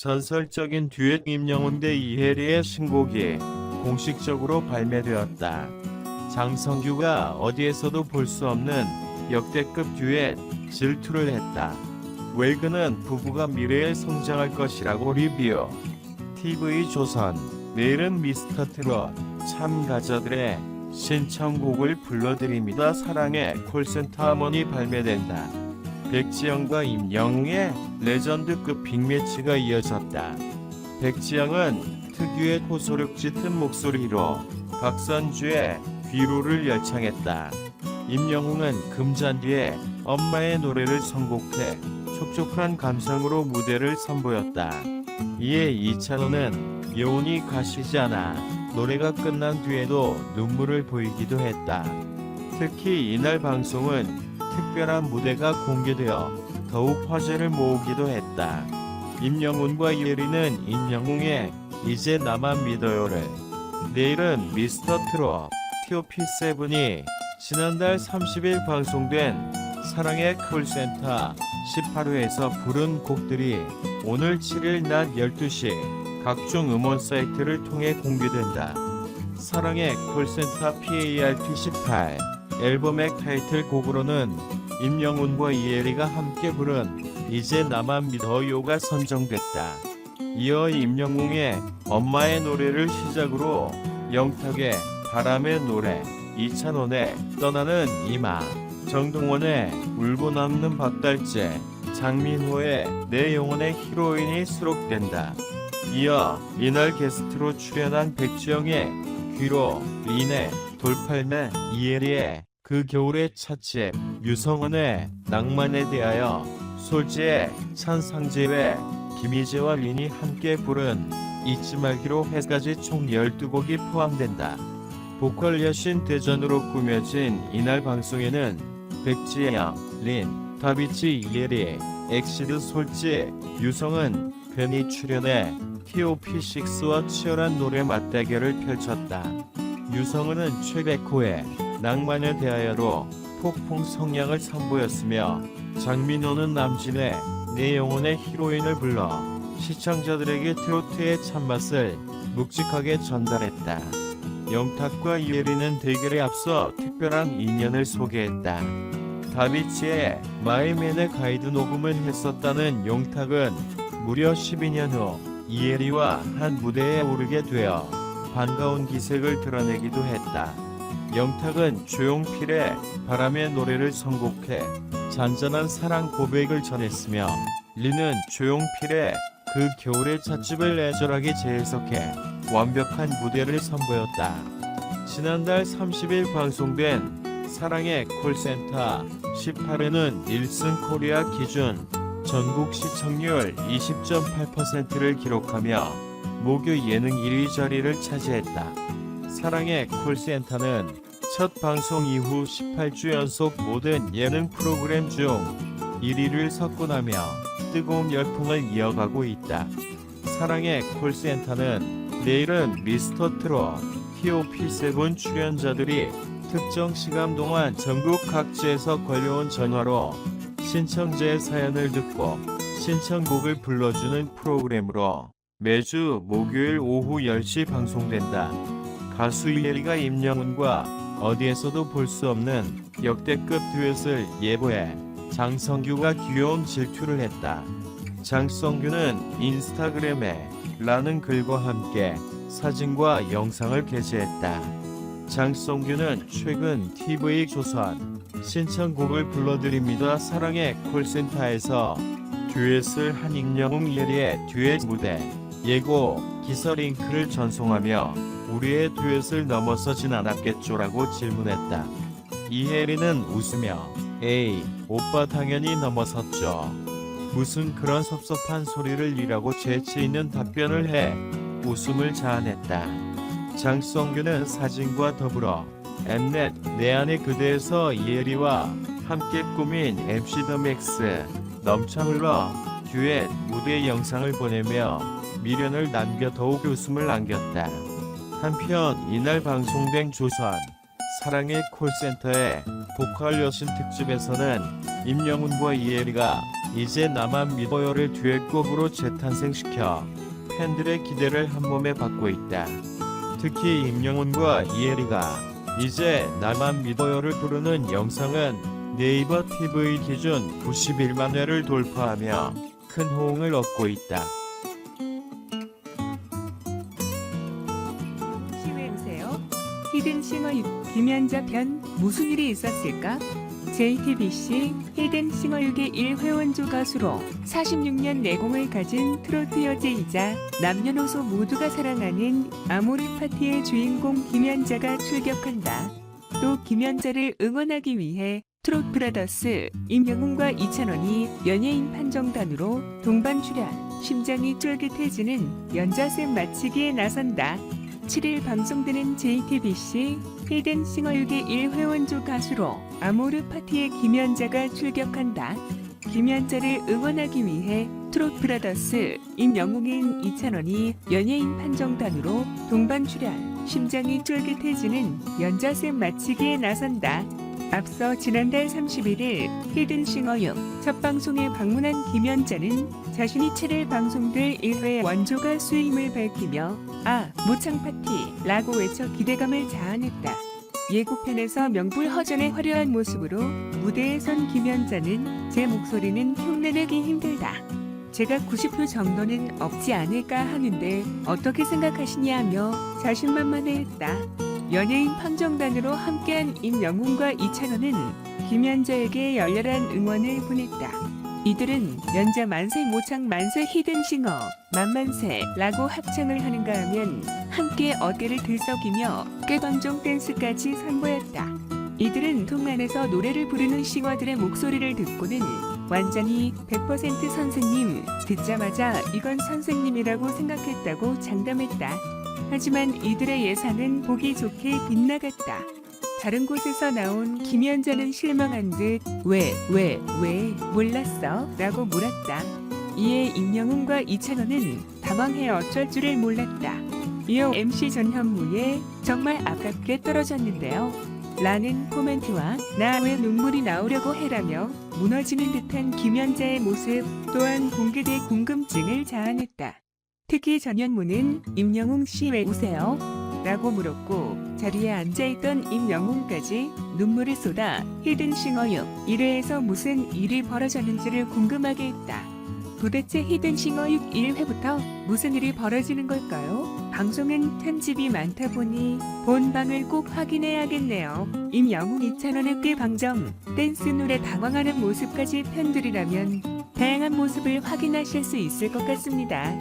전설적인 듀엣 임영웅 대 이혜리의 신곡이 공식적으로 발매되었다. 장성규가 어디에서도 볼 수 없는 역대급 듀엣 질투를 했다. 웨이그는 부부가 미래에 성장할 것이라고 리뷰. TV 조선 내일은 미스터 트롯 참가자들의 신청곡을 불러드립니다. 사랑의 콜센터 하모니 발매된다. 백지영과 임영웅의 레전드급 빅매치가 이어졌다. 백지영은 특유의 호소력 짙은 목소리로 박선주의 귀로를 열창했다. 임영웅은 금잔디에 엄마의 노래를 선곡해 촉촉한 감성으로 무대를 선보였다. 이에 이찬호는 여운이 가시지 않아 노래가 끝난 뒤에도 눈물을 보이기도 했다. 특히 이날 방송은 특별한 무대가 공개되어 더욱 화제를 모으기도 했다. 임영웅과 예리는 임영웅의 이제 나만 믿어요를 내일은 미스터 트롯 TOP7이 지난달 30일 방송된 사랑의 콜센터 18회에서 부른 곡들이 오늘 7일 낮 12시 각종 음원 사이트를 통해 공개된다. 사랑의 콜센터 PART18 앨범의 타이틀곡으로는 임영웅과 이혜리가 함께 부른 이제 나만 믿어요가 선정됐다. 이어 임영웅의 엄마의 노래를 시작으로 영탁의 바람의 노래, 이찬원의 떠나는 이마, 정동원의 울고 남는 박달재, 장민호의 내 영혼의 히로인이 수록된다. 이어 이날 게스트로 출연한 백지영의 귀로, 린의 돌팔매, 이혜리의 그 겨울의 찻집, 유성원의 낭만에 대하여, 솔지의 찬상제외, 김희재와 린이 함께 부른 잊지 말기로 해까지 총 12곡이 포함된다. 보컬 여신 대전으로 꾸며진 이날 방송에는 백지영, 린, 다비치 이예리, 엑시드 솔지, 유성은 괜히 출연해 TOP6와 치열한 노래 맞대결을 펼쳤다. 유성은은 최백호의 낭만에 대하여로 폭풍 성량을 선보였으며 장민호는 남진의 내 영혼의 히로인을 불러 시청자들에게 트로트의 참맛을 묵직하게 전달했다. 영탁과 이혜리는 대결에 앞서 특별한 인연을 소개했다. 다비치의 마이맨의 가이드 녹음을 했었다는 영탁은 무려 12년 후 이혜리와 한 무대에 오르게 되어 반가운 기색을 드러내기도 했다. 영탁은 조용필의 바람의 노래를 선곡해 잔잔한 사랑 고백을 전했으며 리는 조용필의 그 겨울의 찻집을 애절하게 재해석해 완벽한 무대를 선보였다. 지난달 30일 방송된 사랑의 콜센터 18회는 1승 코리아 기준 전국 시청률 20.8%를 기록하며 목요 예능 1위 자리를 차지했다. 사랑의 콜센터는 첫 방송 이후 18주 연속 모든 예능 프로그램 중 1위를 석권하며 뜨거운 열풍을 이어가고 있다. 사랑의 콜센터는 내일은 미스터 트롯 TOP7 출연자들이 특정 시간 동안 전국 각지에서 걸려온 전화로 신청자의 사연을 듣고 신청곡을 불러주는 프로그램으로 매주 목요일 오후 10시 방송된다. 가수 이혜리가 임영웅과 어디에서도 볼 수 없는 역대급 듀엣을 예보해 장성규가 귀여운 질투를 했다. 장성규는 인스타그램에 라는 글과 함께 사진과 영상을 게재했다. 장성규는 최근 TV 조선 신청곡을 불러드립니다. 사랑의 콜센터에서 듀엣을 한 임영웅 이혜리의 듀엣 무대 예고 기사 링크를 전송하며 우리의 듀엣을 넘어서진 않았겠죠라고 질문했다. 이혜리는 웃으며 에이 오빠 당연히 넘어섰죠. 무슨 그런 섭섭한 소리를 이라고 재치 있는 답변을 해 웃음을 자아냈다. 장성규는 사진과 더불어 엠넷 내 안의 그대에서 이혜리와 함께 꾸민 MC 더 맥스 넘쳐 흘러 듀엣 무대 영상을 보내며 미련을 남겨 더욱 웃음을 안겼다. 한편 이날 방송된 조선 사랑의 콜센터의 보컬 여신 특집에서는 임영웅과 이혜리가 이제 나만 믿어요를 듀엣곡으로 재탄생시켜 팬들의 기대를 한몸에 받고 있다. 특히 임영웅과 이혜리가 이제 나만 믿어요를 부르는 영상은 네이버 TV 기준 91만 회를 돌파하며 큰 호응을 얻고 있다. 히든 싱어 6 김연자 편 무슨 일이 있었을까? JTBC 히든 싱어 6의 1회원조 가수로 46년 내공을 가진 트로트 여제이자 남녀노소 모두가 사랑하는 아모르 파티의 주인공 김연자가 출격한다. 또 김연자를 응원하기 위해 트롯 브라더스 임영웅과 이찬원이 연예인 판정단으로 동반 출연 심장이 쫄깃해지는 연자샘 마치기에 나선다. 7일 방송되는 JTBC 히든 싱어육의 1회원조 가수로 아모르 파티의 김연자가 출격한다. 김연자를 응원하기 위해 트롯 브라더스 임영웅인 이찬원이 연예인 판정단으로 동반 출연 심장이 쫄깃해지는 연자샘 마치기에 나선다. 앞서 지난달 31일 히든싱어육 첫 방송에 방문한 김연자는 자신이 7일 방송될 1회 원조 가 수임을 밝히며 아 모창 파티라고 외쳐 기대감을 자아냈다. 예고편에서 명불 허전의 화려한 모습으로 무대에 선 김연자는 제 목소리는 흉내내기 힘들다. 제가 90표 정도는 없지 않을까 하는데 어떻게 생각하시냐며 자신만만해했다. 연예인 판정단으로 함께한 임영웅과 이찬원은 김연자에게 열렬한 응원을 보냈다. 이들은 연자 만세 모창 만세 히든싱어 만만세라고 합창을 하는가 하면 함께 어깨를 들썩이며 깨방정 댄스까지 선보였다. 이들은 통안에서 노래를 부르는 싱어들의 목소리를 듣고는 완전히 100% 선생님 듣자마자 이건 선생님이라고 생각했다고 장담했다. 하지만 이들의 예상은 보기 좋게 빗나갔다. 다른 곳에서 나온 김연자는 실망한 듯 왜, 왜, 왜 몰랐어? 라고 물었다. 이에 임영웅과 이찬원은 당황해 어쩔 줄을 몰랐다. 이어 MC 전현무에 정말 아깝게 떨어졌는데요. 라는 코멘트와 나 왜 눈물이 나오려고 해라며 무너지는 듯한 김연자의 모습 또한 공개돼 궁금증을 자아냈다. 특히 전현무는 임영웅 씨 왜 우세요? 라고 물었고 자리에 앉아있던 임영웅까지 눈물을 쏟아 히든싱어육 1회에서 무슨 일이 벌어졌는지를 궁금하게 했다. 도대체 히든싱어육 1회부터 무슨 일이 벌어지는 걸까요? 방송은 편집이 많다 보니 본방을 꼭 확인해야겠네요. 임영웅 이찬원의 꾀방정, 댄스 노래 당황하는 모습까지 편들이라면 다양한 모습을 확인하실 수 있을 것 같습니다.